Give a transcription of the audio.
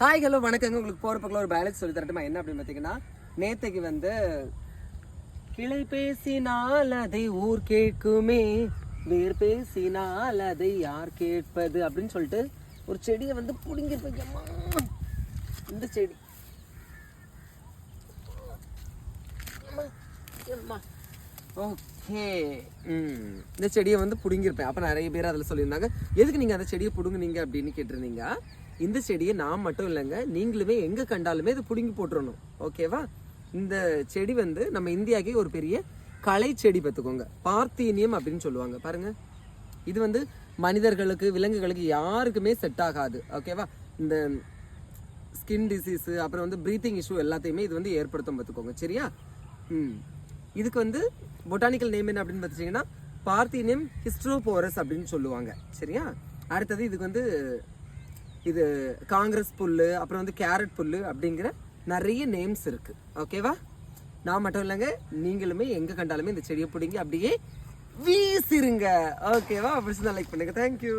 Hi hello வணக்கங்க. உங்களுக்கு போகிற பக்கம் ஒரு பேலன்ஸ் சொல்லி தரட்டுமா? என்ன அப்படின்னு பார்த்தீங்கன்னா நேத்தைக்கு வந்து கிளை பேசினால் அதை ஊர் கேட்குமே வேர் பேசினால் அதை யார் கேட்பது? அப்படின்னு சொல்லிட்டு ஒரு செடியை வந்து பிடுங்கிருப்பேன் இந்த செடி. ஓகே இந்த செடியை வந்து பிடுங்கிருப்பேன். அப்போ நிறைய பேர் அதில் சொல்லியிருந்தாங்க. எதுக்கு நீங்கள் அந்த செடியை பிடுங்குனீங்க அப்படின்னு கேட்டிருந்தீங்க? இந்த செடியை நான் மட்டும் இல்லைங்க நீங்களுமே எங்கே கண்டாலுமே இது பிடுங்கி போட்டுறணும். ஓகேவா? இந்த செடி வந்து நம்ம இந்தியாக்கே ஒரு பெரிய கலை செடி பார்த்துக்கோங்க பார்த்தீனியம் அப்படின்னு சொல்லுவாங்க. பாருங்க. இது வந்து மனிதர்களுக்கு விலங்குகளுக்கு யாருக்குமே செட் ஆகாது. ஓகேவா? இந்த ஸ்கின் டிசீஸு அப்புறம் வந்து ப்ரீத்திங் இஷ்யூ எல்லாத்தையுமே இது வந்து ஏற்படுத்தும் பார்த்துக்கோங்க சரியா? ம். இதுக்கு வந்து பொட்டானிக்கல் நேம் என்ன அப்படின்னு பார்த்துட்டிங்கன்னா பார்த்தீனியம் ஹிஸ்ட்ரோபோரஸ் அப்படின்னு சொல்லுவாங்க. சரியா? அடுத்தது இதுக்கு வந்து இது காங்கிரஸ் புல்லு அப்புறம் வந்து கேரட் புல்லு அப்படிங்கிற நிறைய நேம்ஸ் இருக்குது ஓகேவா நான் மட்டும் இல்லைங்க நீங்களுமே எங்கே கண்டாலுமே இந்த செடியை பிடிங்க அப்படியே வீசிருங்க. ஓகேவா அப்படி லைக் பண்ணுங்க. தேங்க்யூ